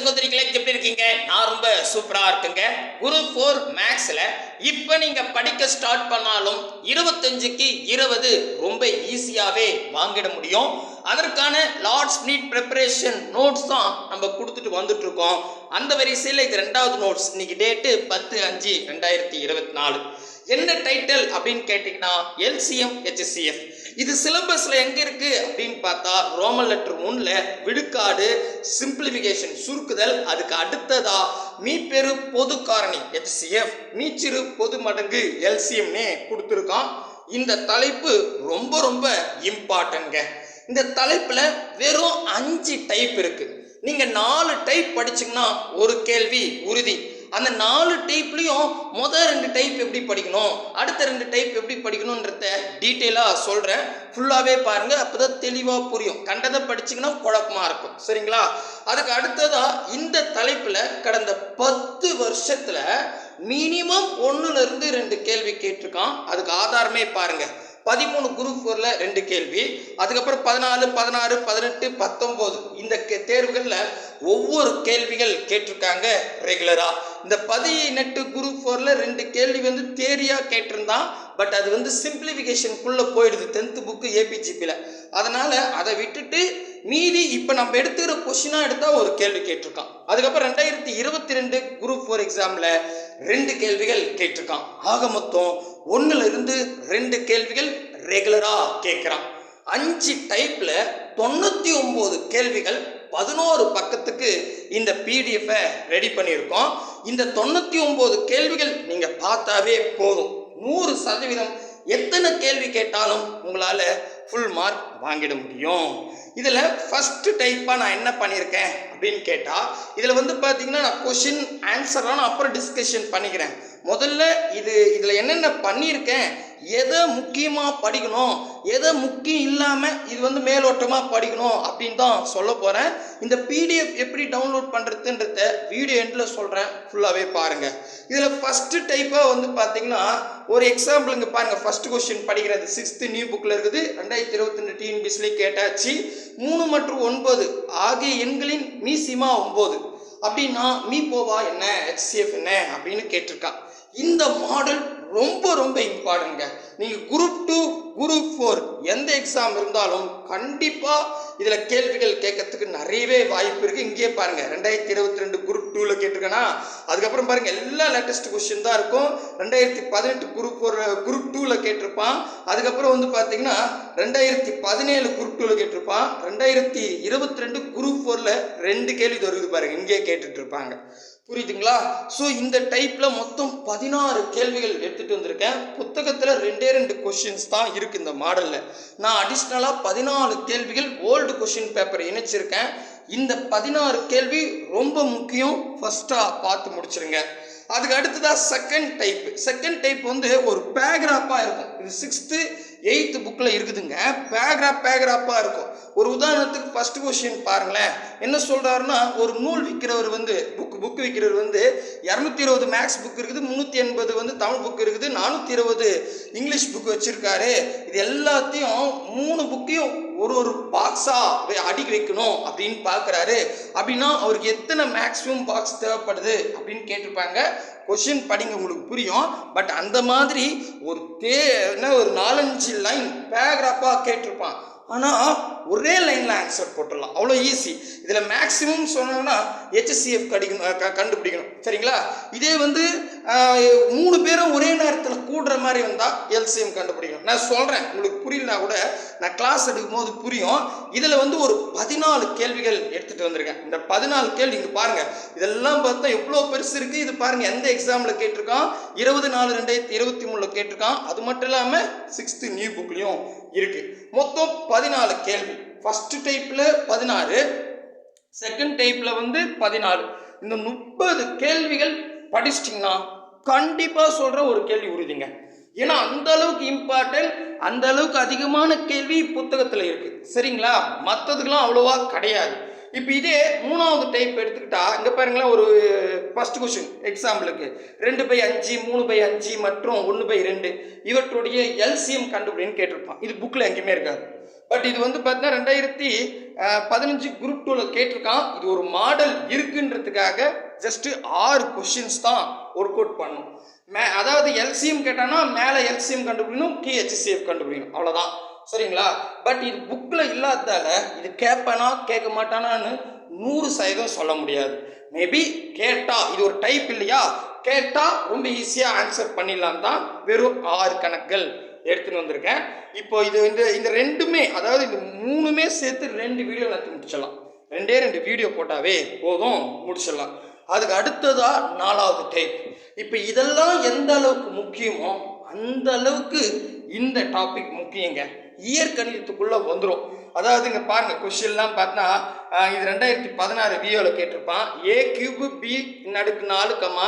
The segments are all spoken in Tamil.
சகோதரிகளை எப்படி இருக்கீங்க? நான் ரொம்ப சூப்பரா இருக்குங்க. குரு ஃபோர் மேக்ஸ்ல இப்போ நீங்கள் படிக்க ஸ்டார்ட் பண்ணாலும் இருபத்தஞ்சுக்கு இருபது ரொம்ப ஈஸியாகவே வாங்கிட முடியும். அதற்கான லார்ட்ஸ் நீட் ப்ரிப்பரேஷன் நோட்ஸ் தான் நம்ம கொடுத்துட்டு வந்துட்டு இருக்கோம் அந்த வரிசையில் இது ரெண்டாவது நோட்ஸ் இன்னைக்கு டேட்டு பத்து அஞ்சு ரெண்டாயிரத்தி இருபத்தி நாலு. என்ன டைட்டில் அப்படின்னு கேட்டிங்கன்னா எல்சிஎம் ஹெச்சிஎஃப் இது சிலபஸ்ல எங்க இருக்கு அப்படின்னு பார்த்தா ரோமன் லெட்டர் ஒன்ல விழுக்காடு சிம்பிளிஃபிகேஷன் சுருக்குதல் அதுக்கு அடுத்ததா மீப்பெரு பொது காரணி ஹெச்சிஎஃப் மீச்சிறு பொது மடங்கு எல்சிஎம்னே கொடுத்துருக்கான். இந்த தலைப்பு ரொம்ப ரொம்ப இம்பார்ட்டன்ங்க இந்த தலைப்புல வெறும் அஞ்சு டைப் இருக்கு. நீங்க நாலு டைப் படிச்சீங்கன்னா ஒரு கேள்வி உறுதி. அந்த நாலு டைப்லையும் முதல் ரெண்டு டைப் எப்படி படிக்கணும் அடுத்த ரெண்டு டைப் எப்படி படிக்கணுன்றத டீட்டெயிலாக சொல்கிறேன் ஃபுல்லாகவே பாருங்கள் அப்போ தான் தெளிவாக புரியும். கண்டதை படிச்சிங்கன்னா குழப்பமாக இருக்கும். சரிங்களா? அதுக்கு அடுத்ததாக இந்த தலைப்பில் கடந்த பத்து வருஷத்தில் மினிமம் ஒன்றுலேருந்து ரெண்டு கேள்வி கேட்டிருக்கான். அதுக்கு ஆதாரமே பாருங்கள் பதிமூணு குரூப் ஃபோரில் ரெண்டு கேள்வி. அதுக்கப்புறம் பதினாலு பதினாறு பதினெட்டு பத்தொம்போது இந்த கே- தேர்வுகளில் ஒவ்வொரு கேள்விகள் கேட்டிருக்காங்க ரெகுலராக இந்த பதியை நெட்டு குரூப் ஃபோரில் ரெண்டு கேள்வி வந்து தேரியாக கேட்டிருந்தான். பட் அது வந்து சிம்பிளிஃபிகேஷனுக்குள்ளே போயிடுது. டென்த்து புக்கு ஏபிஜிபியில் அதனால் அதை விட்டுட்டு மீதி இப்போ நம்ம எடுத்துக்கிற கொஷினாக எடுத்தால் ஒரு கேள்வி கேட்டிருக்கான். அதுக்கப்புறம் ரெண்டாயிரத்தி இருபத்தி ரெண்டு குரூப் ஃபோர் எக்ஸாமில் ரெண்டு கேள்விகள் கேட்டிருக்கான். ஆக மொத்தம் ஒன்றுல இருந்து ரெண்டு கேள்விகள் ரெகுலராக கேட்குறான். அஞ்சு டைப்பில் தொண்ணூற்றி ஒம்பது கேள்விகள் பதினோரு பக்கத்துக்கு இந்த பிடிஎஃபை ரெடி பண்ணியிருக்கோம். இந்த தொண்ணூற்றி ஒம்பது கேள்விகள் நீங்கள் பார்த்தாவே போதும். நூறு சதவீதம் எத்தனை கேள்வி கேட்டாலும் உங்களால் ஃபுல் மார்க் வாங்கிட முடியும். இதில் ஃபஸ்ட்டு டைப்பாக நான் என்ன பண்ணியிருக்கேன் அப்படின்னு கேட்டால் இதில் வந்து பார்த்தீங்கன்னா நான் கொஷின் ஆன்சர்லாம் நான் அப்புறம் டிஸ்கஷன் பண்ணிக்கிறேன். முதல்ல இது இதில் என்னென்ன பண்ணியிருக்கேன் எதை முக்கியமாக படிக்கணும்? எதை முக்கியம் இல்லாமல் இது வந்து மேலோட்டமாக படிக்கணும் அப்படின்னு தான் சொல்ல போகிறேன் இந்த பிடிஎஃப் எப்படி டவுன்லோட் பண்ணுறதுன்றத வீடியோ எண்டில் சொல்கிறேன் ஃபுல்லாகவே பாருங்கள் இதில் ஃபஸ்ட்டு டைப்பாக வந்து பார்த்தீங்கன்னா ஒரு எக்ஸாம்பிள் இங்கே பாருங்கள் ஃபஸ்ட்டு கொஸ்டின் படிக்கிறது. சிக்ஸ்த்து நியூ புக்கில் இருக்குது. ரெண்டாயிரத்தி இருபத்தி ரெண்டு டிஎன்பிஎஸ்லேயே கேட்டாச்சு. மூணு மற்றும் ஒன்பது ஆகிய எண்களின் மீசிமா ஒம்பது அப்படின்னா மீ போவா என்ன? ஹெச்சிஎஃப் என்ன? அப்படின்னு கேட்டிருக்கான் இந்த மாடல் ரொம்ப ரொம்ப இம்பார்ட்டன்ட்ங்க நீங்கள் குரூப் டூ குரூப் ஃபோர் எந்த எக்ஸாம் இருந்தாலும் கண்டிப்பாக இதில் கேள்விகள் கேட்கறதுக்கு நிறையவே வாய்ப்பு இருக்குது இங்கேயே பாருங்கள் ரெண்டாயிரத்தி இருபத்தி ரெண்டு குரூப் டூவில் கேட்டிருக்கேன்னா அதுக்கப்புறம் பாருங்கள் எல்லா லேட்டஸ்ட் கொஸ்டின் தான் இருக்கும். ரெண்டாயிரத்தி பதினெட்டு குரூப் ஃபோர் குரூப் டூவில் கேட்டிருப்பான். அதுக்கப்புறம் வந்து பார்த்தீங்கன்னா ரெண்டாயிரத்தி பதினேழு குரூப் டூவில் கேட்டிருப்பான். ரெண்டாயிரத்தி இருபத்தி ரெண்டு குரூப் ஃபோரில் ரெண்டு கேள்வி வருது பாருங்க. இங்கேயே கேட்டுட்டு இருப்பாங்க புரியுதுங்களா? ஸோ இந்த டைப்பில் மொத்தம் பதினாறு கேள்விகள் எடுத்துகிட்டு வந்திருக்கேன். புத்தகத்தில் ரெண்டே ரெண்டு கொஷின்ஸ் தான் இருக்குது இந்த மாடலில் நான் அடிஷ்னலாக பதினாலு கேள்விகள் ஓல்டு கொஷின் பேப்பர் இணைச்சிருக்கேன். இந்த பதினாறு கேள்வி ரொம்ப முக்கியம். ஃபஸ்ட்டாக பார்த்து முடிச்சிருங்க. அதுக்கு அடுத்ததாக செகண்ட் டைப் செகண்ட் டைப் வந்து ஒரு பேக்ராப்பாக இருக்கும். இது சிக்ஸ்த்து எயித்து புக்கில் இருக்குதுங்க. பேக்ராப் பேக்ராப்பாக இருக்கும். ஒரு உதாரணத்துக்கு ஃபர்ஸ்ட் கொஸ்டின் பாருங்களேன். என்ன சொல்கிறாருன்னா ஒரு நூல் விற்கிறவர் வந்து புக் புக் விற்கிறவர் வந்து இரநூத்தி இருபது மேக்ஸ் புக் இருக்குது முந்நூற்றி எண்பது வந்து தமிழ் புக் இருக்குது நானூற்றி இருபது இங்கிலீஷ் புக் வச்சுருக்காரு. இது எல்லாத்தையும் மூணு புக்கையும் ஒரு ஒரு பாக்ஸாக அடுக்கி வைக்கணும் அப்படின்னு பார்க்குறாரு அப்படின்னா அவருக்கு எத்தனை மேக்ஸிமம் பாக்ஸ் தேவைப்படுது அப்படின்னு கேட்டிருப்பாங்க. கொஷின் படிங்க உங்களுக்கு புரியும். பட் அந்த மாதிரி ஒரு தே என்ன ஒரு நாலஞ்சு லைன் பேராகிராஃபாக கேட்டிருப்பான். ஆனால் ஒரே லைனில் ஆன்சர் போட்டுடலாம். அவ்வளோ ஈஸி இதில் மேக்ஸிமம் சொன்னோம்னா ஹெச்சிஎஃப் கடிக்கணும் க- கண்டுபிடிக்கணும். சரிங்களா? இதே வந்து மூணு பேரும் ஒரே நேரத்தில் கூடுற மாதிரி வந்தால் எல்சிஎம் கண்டுபிடிக்கணும். நான் சொல்கிறேன் உங்களுக்கு புரியலனா கூட நான் கிளாஸ் எடுக்கும் போது புரியும். இதில் வந்து ஒரு பதினாலு கேள்விகள் எடுத்துகிட்டு வந்திருக்கேன். இந்த பதினாலு கேள்வி இங்கே பாருங்கள் இதெல்லாம் பார்த்தா எவ்வளோ பெருசு இருக்குது இது பாருங்கள் எந்த எக்ஸாமில் கேட்டிருக்கான்? இருபது நாலு ரெண்டாயிரத்தி இருபத்தி மூணில் கேட்டிருக்கான். அது மட்டும் இல்லாமல் சிக்ஸ்த்து நியூ புக்லேயும் இருக்குது மொத்தம் பதினாலு கேள்வி. ஃபஸ்ட்டு டைப்பில் பதினாறு செகண்ட் டைப்பில் வந்து பதினாலு இந்த முப்பது கேள்விகள் படிச்சிட்டிங்கன்னா கண்டிப்பாக சொல்கிற ஒரு கேள்வி உறுதிங்க. ஏன்னா அந்த அளவுக்கு இம்பார்ட்டன்ட் அந்த அளவுக்கு அதிகமான கேள்வி புத்தகத்தில் இருக்குது சரிங்களா? மற்றதுக்கெல்லாம் அவ்வளோவா கிடையாது. இப்போ இதே மூணாவது டைப் எடுத்துக்கிட்டா இங்கே பாருங்களேன் ஒரு ஃபர்ஸ்ட் கொஷின் எக்ஸாம்பிளுக்கு ரெண்டு பை அஞ்சு மூணு பை அஞ்சு மற்றும் ஒன்று பை ரெண்டு. இவற்றுடைய எல்சிஎம் கண்டுபிடின்னு கேட்டிருப்பான். இது புக்கில் எங்கேயுமே இருக்காது. பட் இது வந்து பார்த்தீங்கன்னா ரெண்டாயிரத்தி பதினஞ்சு குரூப் டூவில் கேட்டிருக்கான். இது ஒரு மாடல் இருக்குன்றதுக்காக ஜஸ்ட்டு ஆறு கொஷின்ஸ் தான் ஒர்க் அவுட் பண்ணும். மே அதாவது எல்சிஎம் கேட்டானா மேலே எல்சிஎம் கண்டுபிடிக்கணும் கீ ஹெச்சிசிஎஃப் கண்டுபிடிக்கணும். அவ்வளோதான் சரிங்களா? பட் இது புக்கில் இல்லாததால இது கேட்பேனா கேட்க மாட்டானான்னு நூறு சதவீதம் சொல்ல முடியாது. மேபி கேட்டால் இது ஒரு டைப் இல்லையா? கேட்டால் ரொம்ப ஈஸியாக ஆன்சர் பண்ணிடலாம் தான் வெறும் ஆறு கணக்குகள். எடுத்துன்னு வந்திருக்கேன். இப்போ இது இந்த இந்த ரெண்டுமே அதாவது இந்த மூணுமே சேர்த்து ரெண்டு வீடியோ நடத்தி முடிச்சிடலாம். ரெண்டே ரெண்டு வீடியோ போட்டாவே போதும் முடிச்சிடலாம். அதுக்கு அடுத்ததா நாலாவது டைப் இப்போ இதெல்லாம் எந்த அளவுக்கு முக்கியமோ அந்த அளவுக்கு இந்த டாபிக் முக்கியங்க. இயற்கணிதத்துக்குள்ளே வந்துடும் அதாவது இங்கே பாருங்க கொஸ்டின்லாம் பார்த்தா இது ரெண்டாயிரத்தி பதினாறு வியோவில் கேட்டிருப்பான். ஏ கியூபு பி நடுக்கு நாலு கமா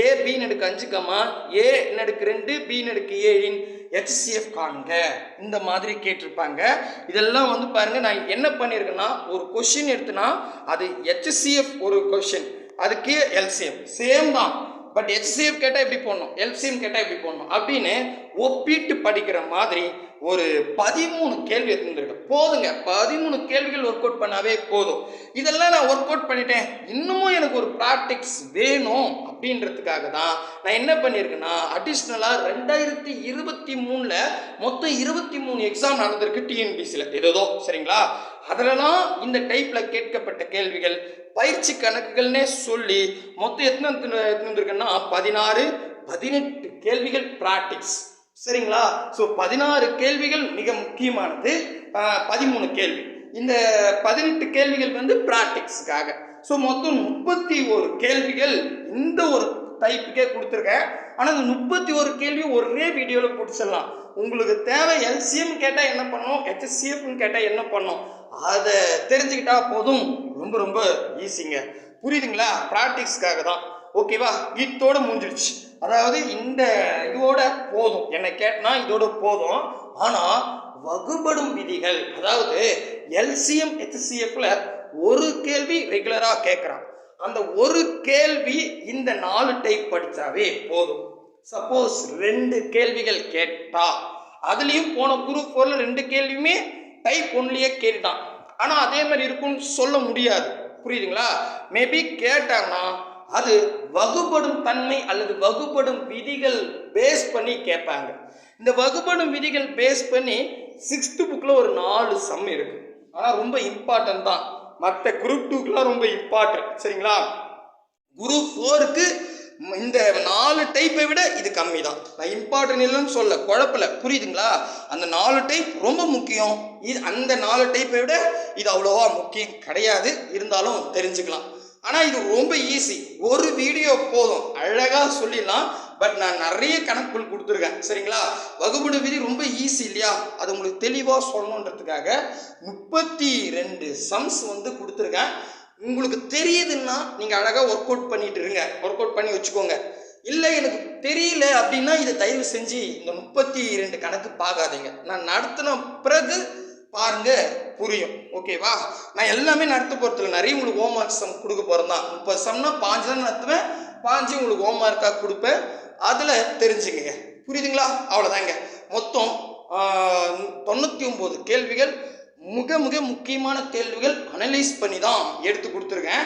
ஏ பி நடுக்கு அஞ்சு கமா ஏ நடுக்கு ரெண்டு பி நடுக்கு ஏழின் ஹெச்சிஎஃப் காணுங்க. இந்த மாதிரி கேட்டிருப்பாங்க. இதெல்லாம் வந்து பாருங்கள் நான் என்ன பண்ணியிருக்கேன்னா ஒரு கொஷின் எடுத்துனா அது ஹெச்சிஎஃப் ஒரு கொஷின் அதுக்கு எல்சிஎஃப் சேம் தான். பட் ஹெச்சிஎஃப் கேட்டால் எப்படி போடணும்? எல்சிஎம் கேட்டால் எப்படி போடணும்? அப்படின்னு ஒப்பிட்டு படிக்கிற மாதிரி ஒரு பதிமூணு கேள்வி எடுத்துருக்கேன் போதுங்க. பதிமூணு கேள்விகள் ஒர்க் அவுட் பண்ணாவே போதும். இதெல்லாம் நான் ஒர்க் அவுட் பண்ணிட்டேன். இன்னமும் எனக்கு ஒரு ப்ராக்டிக்ஸ் வேணும் அப்படின்றதுக்காக தான் நான் என்ன பண்ணியிருக்கேன்னா அடிஷ்னலாக ரெண்டாயிரத்தி இருபத்தி மூணில் மொத்தம் இருபத்தி மூணு எக்ஸாம் நடந்திருக்கு டிஎன்பிசியில் ஏதோ சரிங்களா? அதிலலாம் இந்த டைப்பில் கேட்கப்பட்ட கேள்விகள் பயிற்சி கணக்குகள்னே சொல்லி மொத்தம் எத்தனை எடுத்துன்னு வந்திருக்கேன்னா பதினாறு பதினெட்டு கேள்விகள் ப்ராக்டிக்ஸ் சரிங்களா? ஸோ பதினாறு கேள்விகள் மிக முக்கியமானது. பதிமூணு கேள்வி. இந்த பதினெட்டு கேள்விகள் வந்து ப்ராக்டிக்ஸுக்காக ஸோ மொத்தம் முப்பத்தி ஒரு கேள்விகள் இந்த ஒரு டைப்புக்கே கொடுத்துருக்கேன். ஆனால் இந்த முப்பத்தி ஒரு கேள்வி ஒரே வீடியோவில் பிடிச்சிடலாம் உங்களுக்கு தேவை எல்சிஎம் கேட்டால் என்ன பண்ணணும்? ஹெச்எஸ்சிஎஃப்னு கேட்டால் என்ன பண்ணணும்? அதை தெரிஞ்சுக்கிட்டா போதும். ரொம்ப ரொம்ப ஈஸிங்க புரியுதுங்களா? ப்ராக்டிக்ஸ்க்காக தான். ஓகேவா இத்தோட முடிஞ்சிடுச்சு அதாவது இந்த இதோட போதும். என்னை கேட்டனா இதோட போதும். ஆனால் வகுபடும் விதிகள் அதாவது எல்சிஎம் ஹெச்சிஎஃப்ல ஒரு கேள்வி ரெகுலராக கேட்குறான் அந்த ஒரு கேள்வி இந்த நாலு டைப் படித்தாவே போதும். சப்போஸ் ரெண்டு கேள்விகள் கேட்டா அதுலேயும் போன குரூப் ஃபோரில் ரெண்டு கேள்வியுமே டைப் ஒன்லேயே கேட்டான் ஆனால் அதே மாதிரி இருக்கும்னு சொல்ல முடியாது. புரியுதுங்களா? மேபி கேட்டாங்கன்னா அது வகுபடும் தன்மை அல்லது வகுபடும் விதிகள் பேஸ் பண்ணி கேட்பாங்க. இந்த வகுபடும் விதிகள் பேஸ் பண்ணி சிக்ஸ்த்து புக்கில் ஒரு நாலு சம் இருக்கு. ஆனால் ரொம்ப இம்பார்ட்டன்ட் தான். மற்ற குரூப் டூக்கெலாம் ரொம்ப இம்பார்ட்டன்ட் சரிங்களா? குரூப் ஃபோருக்கு இந்த நாலு டைப்பை விட இது கம்மி தான் நான் இம்பார்ட்டன்ட் இல்லைன்னு சொல்ல குழப்பல. புரியுதுங்களா? அந்த நாலு டைப் ரொம்ப முக்கியம். இது அந்த நாலு டைப்பை விட இது அவ்வளோவா முக்கியம் கிடையாது. இருந்தாலும் தெரிஞ்சுக்கலாம். ஆனால் இது ரொம்ப ஈஸி ஒரு வீடியோ போதும். அழகாக சொல்லிடலாம். பட் நான் நிறைய கணக்குகள் கொடுத்துருக்கேன். சரிங்களா? வகுப்படு விதி ரொம்ப ஈஸி இல்லையா? அது உங்களுக்கு தெளிவாக சொல்லணுன்றதுக்காக முப்பத்தி ரெண்டு சம்ஸ் வந்து கொடுத்துருக்கேன். உங்களுக்கு தெரியுதுன்னா நீங்கள் அழகாக ஒர்க் அவுட் பண்ணிட்டு இருங்க. ஒர்க் அவுட் பண்ணி வச்சுக்கோங்க. இல்லை எனக்கு தெரியல அப்படின்னா இதை தயவு செஞ்சு இந்த முப்பத்தி ரெண்டு கணக்கு பார்க்காதீங்க. நான் நடத்தின பிறகு பாருங்க புரியும். ஓகேவா நான் எல்லாமே நடத்த போகிறதுல நிறைய உங்களுக்கு ஹோம் ஒர்க் சம் கொடுக்க போகிறேன் தான். முப்பது சம்னா பாஞ்சு தான் நடத்துவேன். பாஞ்சு உங்களுக்கு ஹோம் ஒர்க்காக கொடுப்பேன். அதில் தெரிஞ்சுக்கங்க. புரியுதுங்களா? அவ்வளோதாங்க மொத்தம் தொண்ணூற்றி ஒம்பது கேள்விகள். மிக மிக முக்கியமான கேள்விகள் அனலைஸ் பண்ணி தான் எடுத்து கொடுத்துருக்கேன்.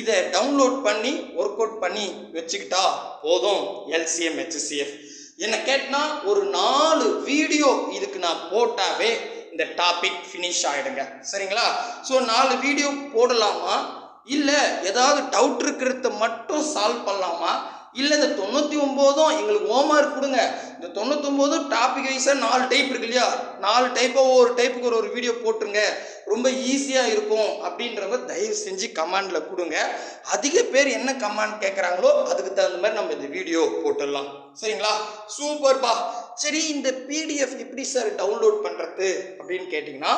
இதை டவுன்லோட் பண்ணி ஒர்க் அவுட் பண்ணி வச்சுக்கிட்டா போதும். எல்சிஎம் ஹெச்சிஎஃப் என்னை கேட்டினா ஒரு நாலு வீடியோ இதுக்கு நான் போட்டாவே இந்த டாபிக் ஃபினிஷ் ஆகிடுங்க சரிங்களா? ஸோ நாலு வீடியோ போடலாமா? இல்லை ஏதாவது டவுட் இருக்கிறத மட்டும் சால்வ் பண்ணலாமா? இல்லை இந்த தொண்ணூற்றி ஒம்போதும் எங்களுக்கு ஹோம்ஒர்க் கொடுங்க. இந்த தொண்ணூத்தொம்போதும் டாபிக் வைஸாக நாலு டைப் இருக்கு இல்லையா? நாலு டைப்பாக ஒவ்வொரு டைப்புக்கு ஒரு ஒரு வீடியோ போட்டுருங்க. ரொம்ப ஈஸியாக இருக்கும் அப்படின்றவங்க தயவு செஞ்சு கமாண்டில் கொடுங்க. அதிக பேர் என்ன கமாண்ட் கேட்குறாங்களோ அதுக்கு தகுந்த மாதிரி நம்ம இந்த வீடியோ போட்டுடலாம். சரிங்களா? சூப்பர்ப்பா சரி இந்த பிடிஎஃப் எப்படி சார் டவுன்லோட் பண்ணுறது அப்படின்னு கேட்டிங்கன்னா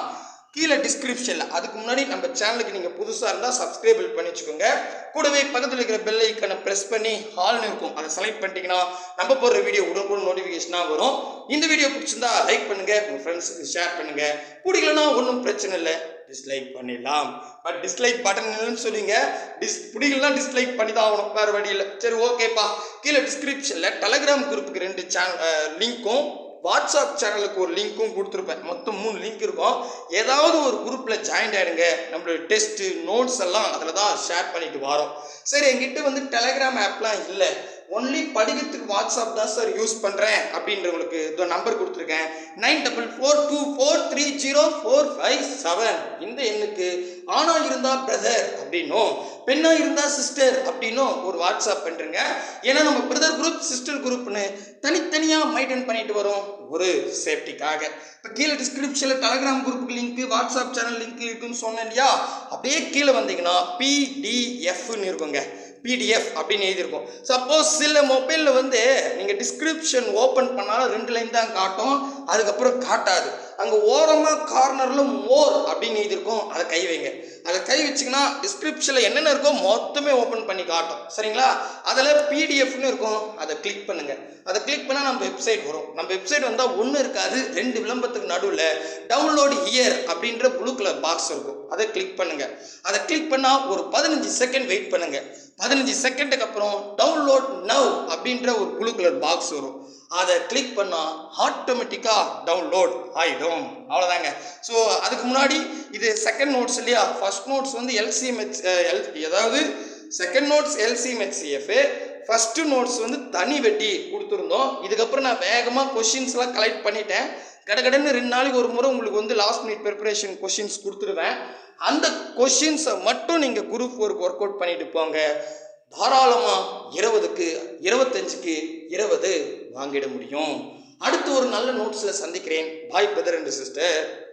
கீழே டிஸ்கிரிப்ஷனில் அதுக்கு முன்னாடி நம்ம சேனலுக்கு நீங்கள் புதுசாக இருந்தால் சப்ஸ்கிரைப் பண்ணி வச்சுக்கோங்க. கூடவே பக்கத்தில் இருக்கிற பெல் ஐக்கனை ப்ரெஸ் பண்ணி ஹால்னு இருக்கும். அதை செலக்ட் பண்ணிட்டீங்கன்னா நம்ம போடுற வீடியோ உடனுக்குடன் நோட்டிஃபிகேஷனாக வரும். இந்த வீடியோ பிடிச்சிருந்தா லைக் பண்ணுங்கள் உங்கள் ஃப்ரெண்ட்ஸுக்கு ஷேர் பண்ணுங்கள் பிடிக்கலன்னா ஒன்றும் பிரச்சனை இல்லை. டிஸ்லைக் பண்ணிடலாம். பட் டிஸ்லைக் பட்டன் இல்லைன்னு சொல்லுவீங்க டிஸ் பிடிக்கலாம் டிஸ்லைக் பண்ணி தான் ஆகணும். வேறு வழி இல்லை. சரி ஓகேப்பா கீழே டிஸ்கிரிப்ஷனில் டெலகிராம் குரூப்புக்கு ரெண்டு சேனல் லிங்க்கும் வாட்ஸ்அப் சேனலுக்கு ஒரு லிங்க்கும் கொடுத்துருப்பேன். மொத்தம் மூணு லிங்க் இருக்கும். ஏதாவது ஒரு குரூப்பில் ஜாயின் ஆகிடுங்க நம்மளோட டெஸ்ட்டு நோட்ஸ் எல்லாம் அதில் தான் ஷேர் பண்ணிட்டு வரோம். சரி எங்கிட்ட வந்து டெலகிராம் ஆப்லாம் இல்லை. ஒன்லி படிக்கிறதுக்கு வாட்ஸ்அப் தான் சார் யூஸ் பண்ணுறேன் அப்படின்றவங்களுக்கு இதோ நம்பர் கொடுத்துருக்கேன். Nine double four two four three zero four five seven. இந்த எண்ணுக்கு ஆணாக இருந்தால் பிரதர் அப்படின்னும் பெண்ணாக இருந்தால் சிஸ்டர் அப்படின்னும் ஒரு வாட்ஸ்அப் பண்ணுறங்க ஏன்னா நம்ம பிரதர் குரூப் சிஸ்டர் குரூப்னு தனித்தனியாக மெயின்டைன் பண்ணிட்டு வரோம் ஒரு சேஃப்டிக்காக இப்போ கீழே டிஸ்கிரிப்ஷனில் டெலகிராம் குரூப்புக்கு லிங்க்கு வாட்ஸ்அப் சேனல் லிங்க் இருக்குன்னு சொன்னேன் இல்லையா? அப்படியே கீழே வந்தீங்கன்னா பிடிஎஃப்னு இருக்குங்க. பிடிஎஃப் அப்படின்னு எழுதியிருக்கும். சப்போஸ் சில மொபைலில் வந்து நீங்கள் டிஸ்கிரிப்ஷன் ஓப்பன் பண்ணாலும் ரெண்டு லைன் தான் காட்டும். அதுக்கப்புறம் காட்டாது. அங்கே ஓரமாக கார்னரில் மோர் அப்படின்னு எழுதியிருக்கும். அதை கை வைங்க. அதை கை வச்சிங்கன்னா டிஸ்கிரிப்ஷனில் என்னென்ன இருக்கோ மொத்தமே ஓப்பன் பண்ணி காட்டும். சரிங்களா? அதில் பிடிஎஃப்னு இருக்கும். அதை கிளிக் பண்ணுங்கள் அதை கிளிக் பண்ணால் நம்ம வெப்சைட் வரும். நம்ம வெப்சைட் வந்தால் ஒன்றும் இருக்காது ரெண்டு விளம்பரத்துக்கு நடுவில் டவுன்லோடு இயர் அப்படின்ற ப்ளூ கலர் பாக்ஸ் இருக்கும். அதை கிளிக் பண்ணுங்கள் அதை கிளிக் பண்ணால் ஒரு பதினஞ்சு செகண்ட் வெயிட் பண்ணுங்கள் பதினஞ்சு செகண்டுக்கு அப்புறம் டவுன்லோட் நவ் அப்படின்ற ஒரு ப்ளூ கலர் பாக்ஸ் வரும். அதை கிளிக் பண்ணால் ஆட்டோமேட்டிக்காக டவுன்லோட் ஆகிடும் அவ்வளோதாங்க ஸோ அதுக்கு முன்னாடி இது செகண்ட் நோட்ஸ் இல்லையா? ஃபர்ஸ்ட் நோட்ஸ் வந்து எல்சிஎம்ஹெச் எல் அதாவது second notes LCMHCF first notes வந்து தனி வெட்டி கொடுத்துருந்தோம். இதுக்கப்புறம் நான் வேகமாக கொஷின்ஸ்லாம் கலெக்ட் பண்ணிட்டேன். கடகடன்னு ரெண்டு நாளைக்கு ஒரு முறை உங்களுக்கு வந்து லாஸ்ட் மினிட் ப்ரிப்பரேஷன் கொஷின்ஸ் கொடுத்துருவேன். அந்த கொஷின்ஸை மட்டும் நீங்கள் குரூப் ஒர்க் ஒர்க் அவுட் பண்ணிட்டு போங்க. தாராளமாக இருபதுக்கு இருபத்தஞ்சுக்கு இருபது வாங்கிட முடியும். அடுத்து ஒரு நல்ல நோட்ஸில் சந்திக்கிறேன். பாய் பிரதர் அண்ட் சிஸ்டர்